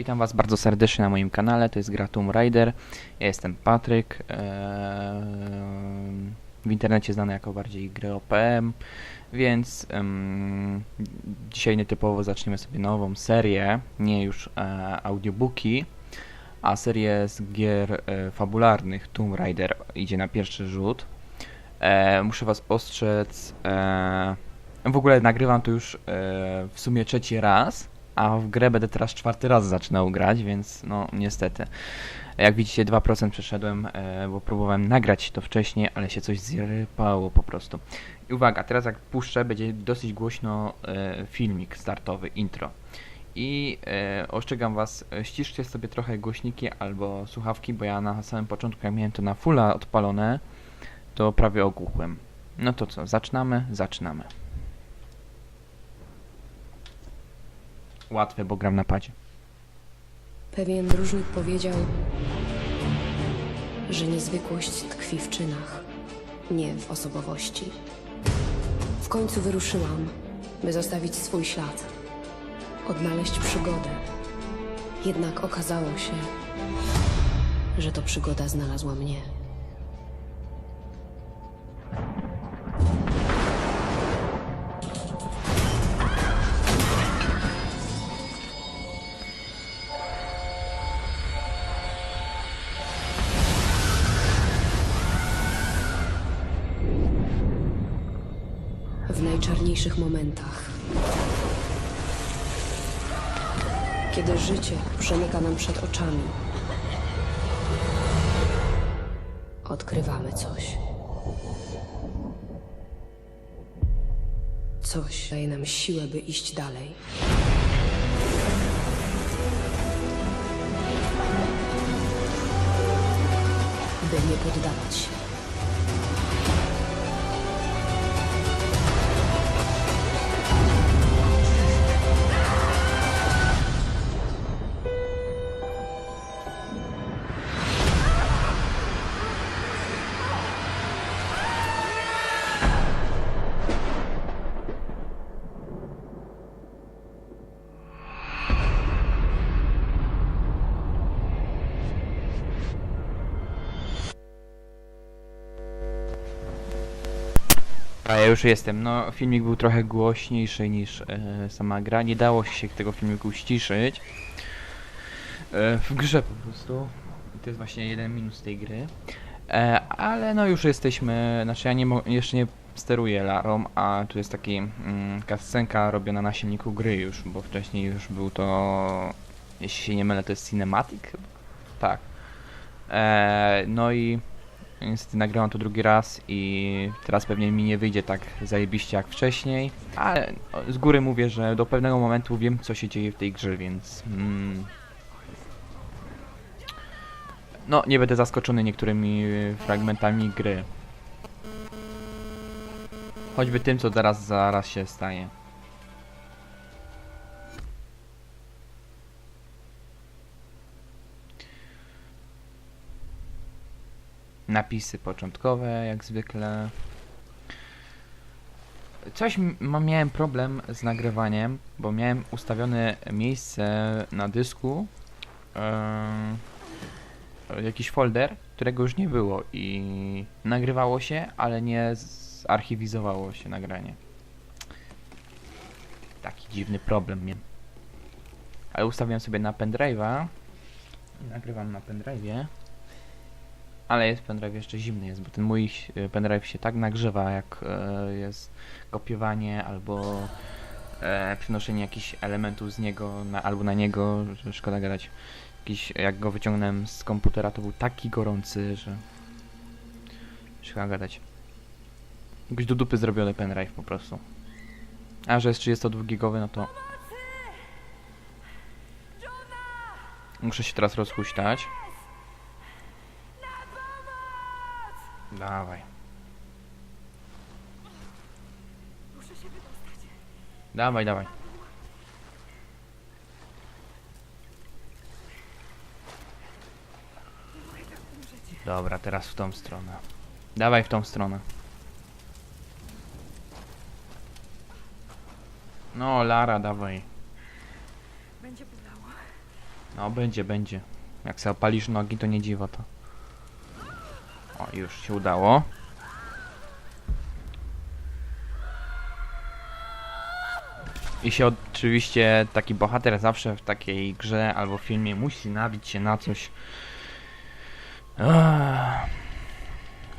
Witam Was bardzo serdecznie na moim kanale, to jest gra Tomb Raider. Ja jestem Patryk, w internecie znany jako bardziej gry OPM, więc dzisiaj nietypowo zaczniemy sobie nową serię, nie już e, audiobooki, a serię z gier e, fabularnych Tomb Raider idzie na pierwszy rzut. E, muszę Was ostrzec, e, w ogóle nagrywam to już w sumie trzeci raz, a w grę będę teraz czwarty raz zaczynał grać, więc no niestety. Jak widzicie 2% przeszedłem, e, bo próbowałem nagrać to wcześniej, ale się coś zrypało po prostu. I uwaga, teraz jak puszczę, będzie dosyć głośno e, filmik startowy, intro. I e, ostrzegam was, ściszcie sobie trochę głośniki albo słuchawki, bo ja na samym początku, jak miałem to na fulla odpalone, to prawie ogłuchłem. No to co, zaczynamy? Zaczynamy. Łatwe, bo gram na padzie. Pewien dróżnik powiedział, że niezwykłość tkwi w czynach, nie w osobowości. W końcu wyruszyłam, by zostawić swój ślad, odnaleźć przygodę. Jednak okazało się, że to przygoda znalazła mnie. Najczarniejszych momentach. Kiedy życie przemyka nam przed oczami, odkrywamy coś. Coś daje nam siłę, by iść dalej. By nie poddawać się. Już jestem. No, filmik był trochę głośniejszy niż e, sama gra. Nie dało się tego filmiku ściszyć. E, w grze po prostu. I To jest właśnie jeden minus tej gry. E, ale no już jesteśmy. Znaczy ja nie jeszcze nie steruję Larą, a tu jest taki mm, kascenka robiona na silniku gry już, bo wcześniej już był to. Jeśli się nie mylę, to jest cinematic? Tak. E, no i Niestety nagrałam to drugi raz i teraz pewnie mi nie wyjdzie tak zajebiście jak wcześniej, ale z góry mówię, że do pewnego momentu wiem co się dzieje w tej grze, więc... Mm, no, nie będę zaskoczony niektórymi fragmentami gry. Choćby tym, co teraz zaraz się stanie. Napisy początkowe, jak zwykle. Coś miałem problem z nagrywaniem, bo miałem ustawione miejsce na dysku, em, jakiś folder, którego już nie było i nagrywało się, ale nie zarchiwizowało się nagranie. Taki dziwny problem miałem. Ale ustawiłem sobie na pendrive'a. Nagrywam na pendrive'ie. Ale jest pendrive jeszcze zimny jest, bo ten mój e, pendrive się tak nagrzewa, jak e, jest kopiowanie albo e, przenoszenie jakichś elementów z niego na, albo na niego, że szkoda gadać. Jakiś, jak go wyciągnąłem z komputera, to był taki gorący, że szkoda gadać. Jakiś do dupy zrobiony pendrive po prostu. A że jest 32 gigowy, no to muszę się teraz rozhuśtać. Dawaj. Dawaj, dawaj. Dobra, teraz w tą stronę. Dawaj w tą stronę. No, Lara, dawaj. Będzie bolało. No, będzie, będzie. Jak sobie opalisz nogi, to nie dziwo to. O, już się udało. I się oczywiście taki bohater zawsze w takiej grze albo filmie musi nabić się na coś. Ach,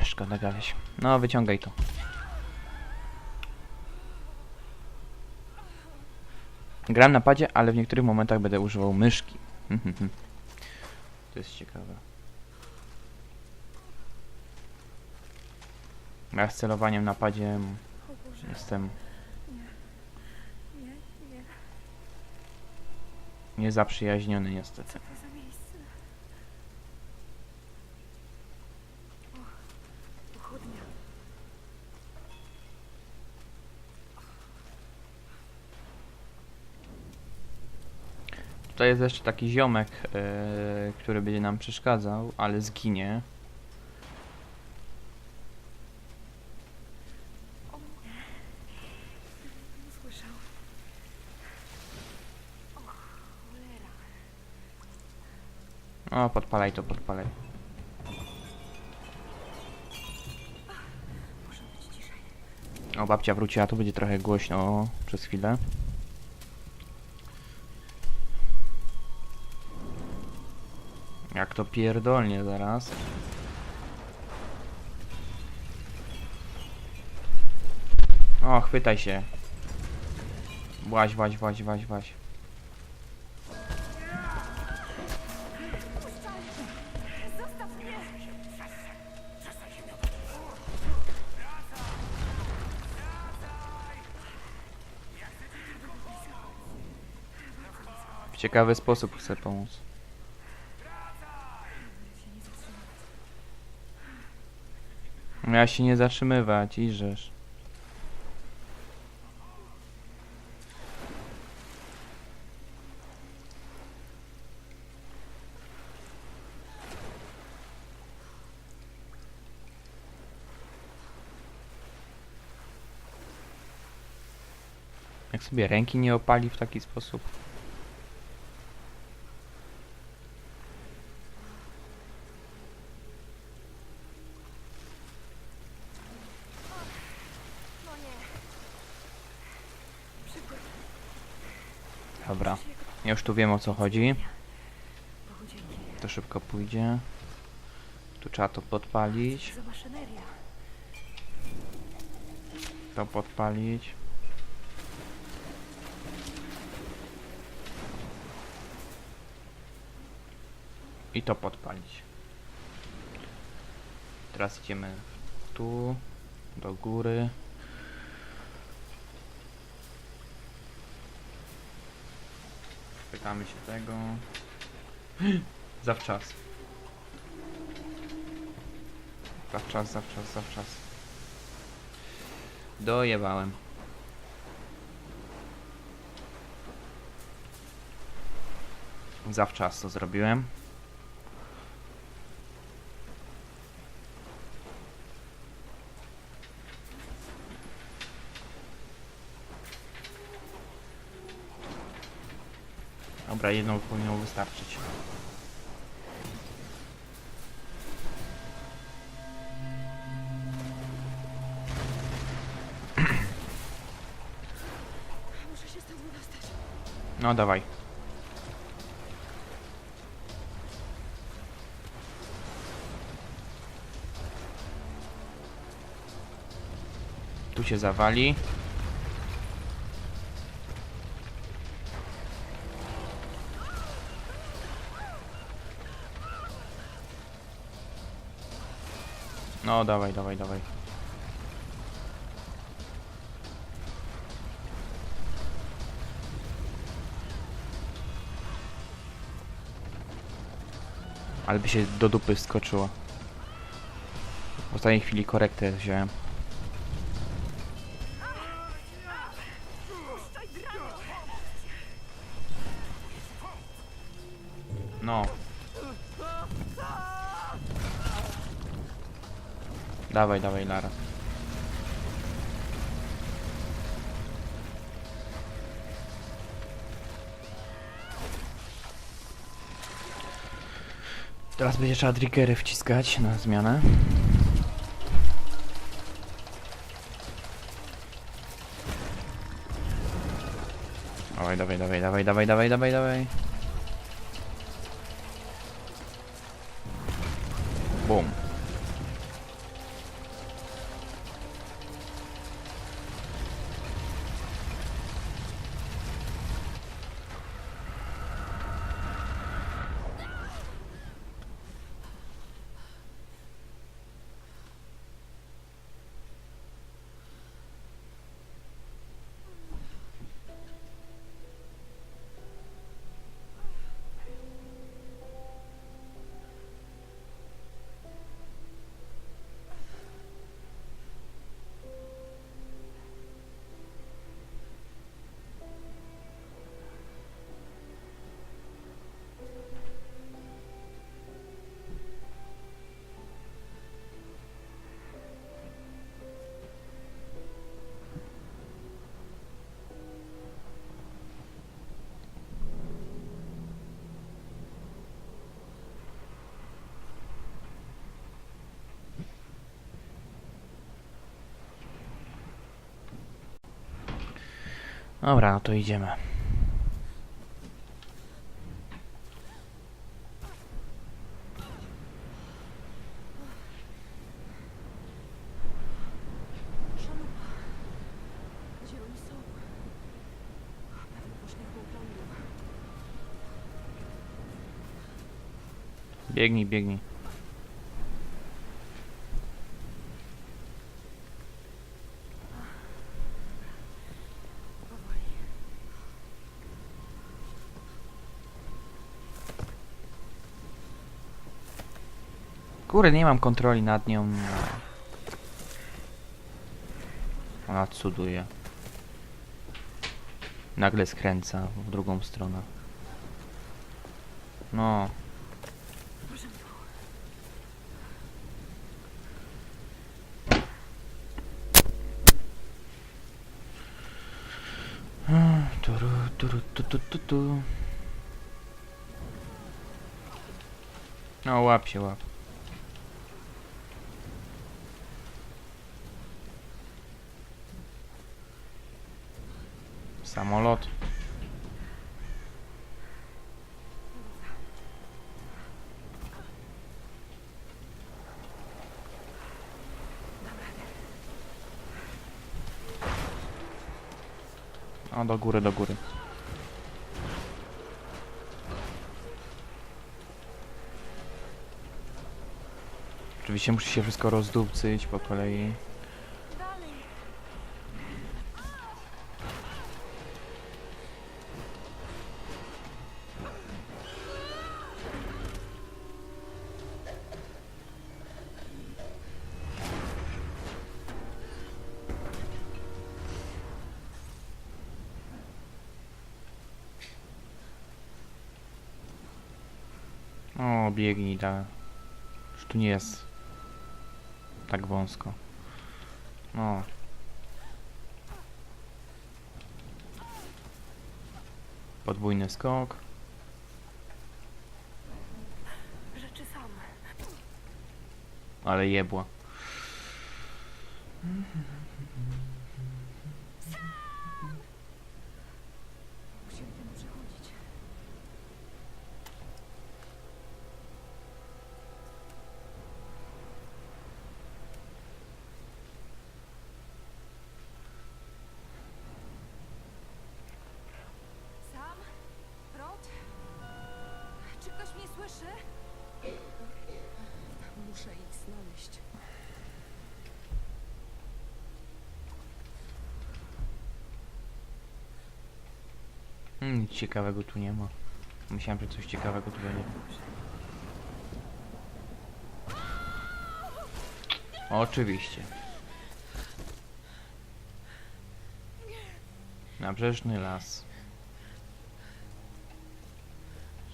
szkoda gadać. No, wyciągaj to. Gram na padzie, ale w niektórych momentach będę używał myszki. to jest ciekawe. Ja z celowaniem na padzie O Boże, jestem nie, nie, niezaprzyjaźniony niestety. Tutaj jest jeszcze taki ziomek, e, który będzie nam przeszkadzał, ale zginie. O, nie słyszał. O, cholera. O, podpalaj to, podpalaj. O, babcia wróciła, to będzie trochę głośno przez chwilę. Jak to pierdolnie zaraz. O, chwytaj się. Właź, właź, właź, właź, właź. Ciekawy sposób chcę pomóc. Miała się nie zatrzymywać, iżesz. Jak sobie ręki nie opali w taki sposób. No nie. Szybko. Dobra, ja już tu wiem o co chodzi. To szybko pójdzie. Tu trzeba to podpalić. To podpalić. I to podpalić. Teraz idziemy tu, do góry. Pytamy się tego. Zawczas. Zawczas, zawczas, zawczas. Dojebałem. Zawczas to zrobiłem. Dobra, jedną powinno wystarczyć. No dawaj. Tu się zawali. Dawaj, dawaj, dawaj. Ale by się do dupy skoczyło. W ostatniej chwili korektę wziąłem. Dawaj, dawaj, Lara. Teraz będzie trzeba triggery wciskać na zmianę. Dawaj, dawaj, dawaj, dawaj, dawaj, dawaj, dawaj, dawaj. Bum. Dobra, no to idziemy. Szanupa. Gdzie oni są? Pewnie poszli w głąb lądu. Biegnij, biegnij. Powoli. Kurde, nie mam kontroli nad nią. Ona cuduje. Nagle skręca w drugą stronę. No. Turu, turu, tu, tu, tu, tu. No, łap się, łap. Samolot. O, do góry, do góry. Oczywiście musi się wszystko rozdupcyć po kolei. Da. Już tu nie jest tak wąsko. No. Podwójny skok. Ale jebła. Nic ciekawego tu nie ma. Myślałem, że coś ciekawego tu będzie. Oczywiście. Nabrzeżny las.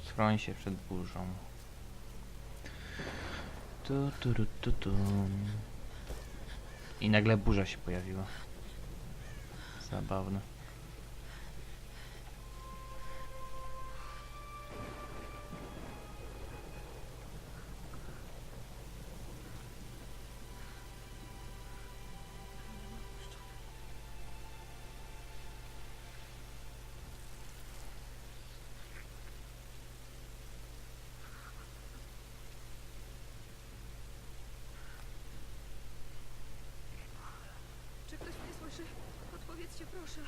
Schroń się przed burzą. Tu, tu, tu, tu, tu. I nagle burza się pojawiła. Zabawne. Starszy, odpowiedzcie proszę.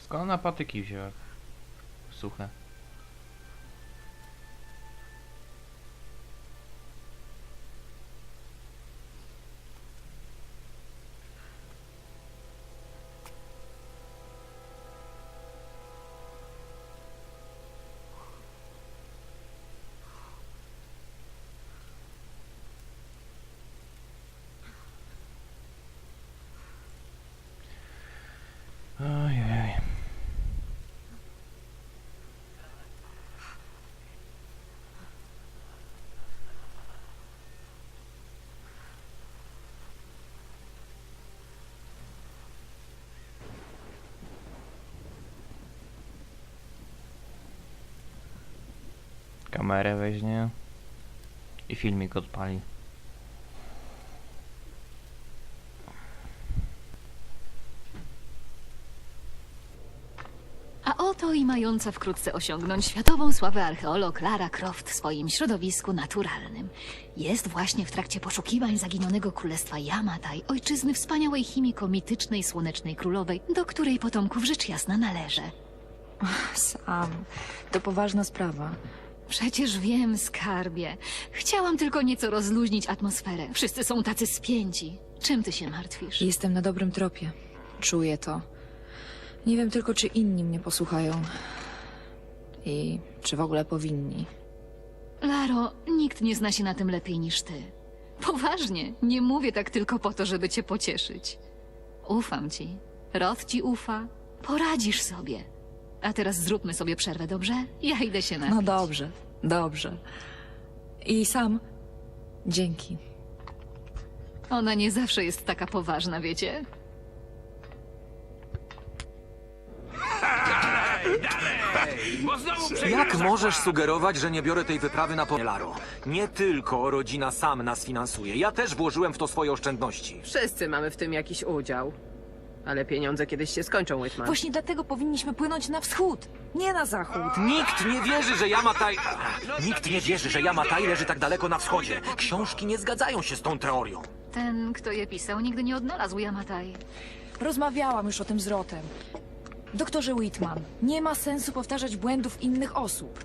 Skąd ona patyki wzięła? Suche. Kamerę weźmie i filmik odpali. A oto i mająca wkrótce osiągnąć światową sławę archeolog Lara Croft w swoim środowisku naturalnym. Jest właśnie w trakcie poszukiwań zaginionego królestwa Yamatai, ojczyzny wspaniałej chimiko mitycznej Słonecznej Królowej, do której potomków rzecz jasna należy. Sam, to poważna sprawa. Przecież wiem, skarbie. Chciałam tylko nieco rozluźnić atmosferę. Wszyscy są tacy spięci. Czym ty się martwisz? Jestem na dobrym tropie. Czuję to. Nie wiem tylko, czy inni mnie posłuchają. I czy w ogóle powinni. Laro, nikt nie zna się na tym lepiej niż ty. Poważnie, nie mówię tak tylko po to, żeby cię pocieszyć. Ufam ci. Rod ci ufa. Poradzisz sobie. A teraz zróbmy sobie przerwę, dobrze? Ja idę się napić. No dobrze, dobrze. I sam. Dzięki. Ona nie zawsze jest taka poważna, wiecie? Bo znowu Jak możesz sugerować, że nie biorę tej wyprawy na Laro? Nie tylko rodzina sam nas finansuje. Ja też włożyłem w to swoje oszczędności. Wszyscy mamy w tym jakiś udział. Ale pieniądze kiedyś się skończą, Whitman. Właśnie dlatego powinniśmy płynąć na wschód, nie na zachód. Nikt nie wierzy, że Yamatai... Nikt nie wierzy, że Yamatai leży tak daleko na wschodzie. Książki nie zgadzają się z tą teorią. Ten, kto je pisał, nigdy nie odnalazł Yamatai. Rozmawiałam już o tym z Rotem. Doktorze Whitman, nie ma sensu powtarzać błędów innych osób.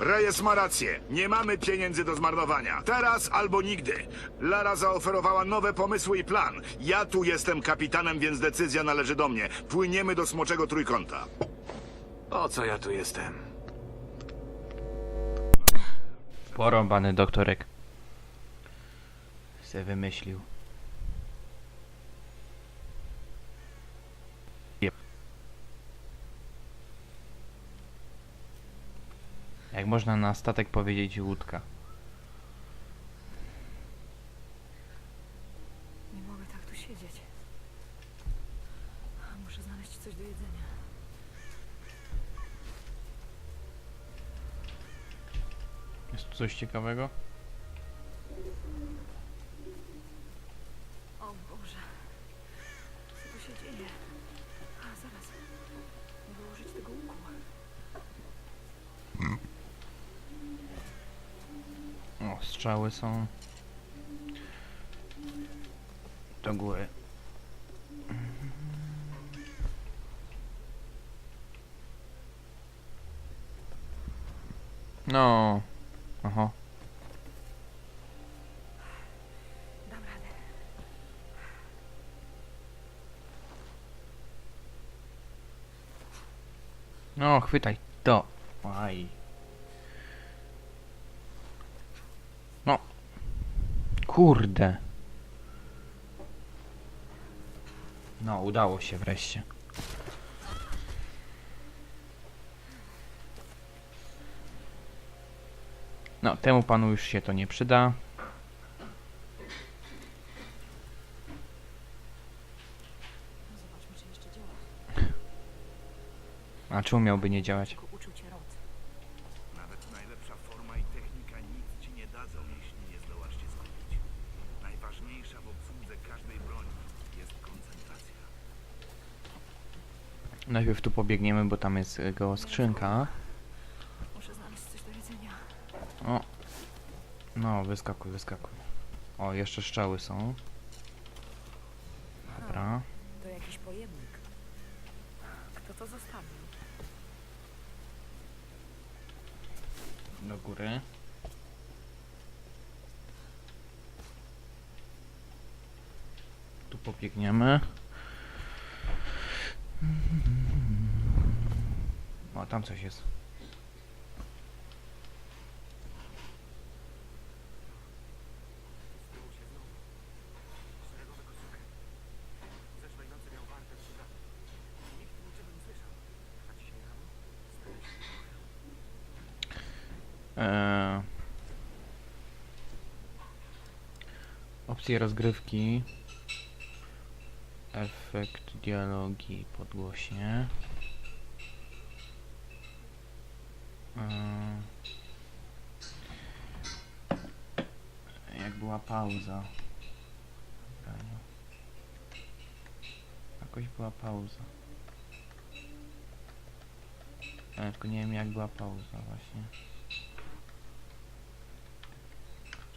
Reyes ma rację. Nie mamy pieniędzy do zmarnowania. Teraz albo nigdy. Lara zaoferowała nowe pomysły i plan. Ja tu jestem kapitanem, więc decyzja należy do mnie. Płyniemy do Smoczego Trójkąta. O co ja tu jestem? Porąbany doktorek. Se wymyślił. Jak można na statek powiedzieć łódka? Nie mogę tak tu siedzieć. Muszę znaleźć coś do jedzenia. Jest tu coś ciekawego? strzały są do góry. No. Aha. No, chwytaj. To. Kurde. No, udało się wreszcie. No, temu panu już się to nie przyda. A czemu miałby nie działać? Tylko uczył cię rot. Nawet najlepsza forma i technika nic ci nie dadzą, jeśli nie zdołasz się skupić. Najważniejsza w obsłudze każdej broni jest koncentracja. Najpierw tu pobiegniemy, bo tam jest jego skrzynka. Muszę znaleźć coś do jedzenia. O. No, wyskakuj, wyskakuj. O, jeszcze strzały są. Dobra. To jakiś pojemnik. Kto to zostawił? Do góry. Tu pobiegniemy. O, tam coś jest. Eee, opcje rozgrywki. Efekt dialogi podgłośnie. Eee, jak była pauza. Nie. Jakoś była pauza. Ja tylko nie wiem jak była pauza właśnie.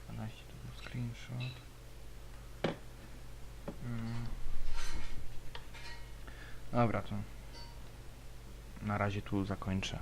12 to był screenshot. Mm. Dobra, to na razie tu zakończę.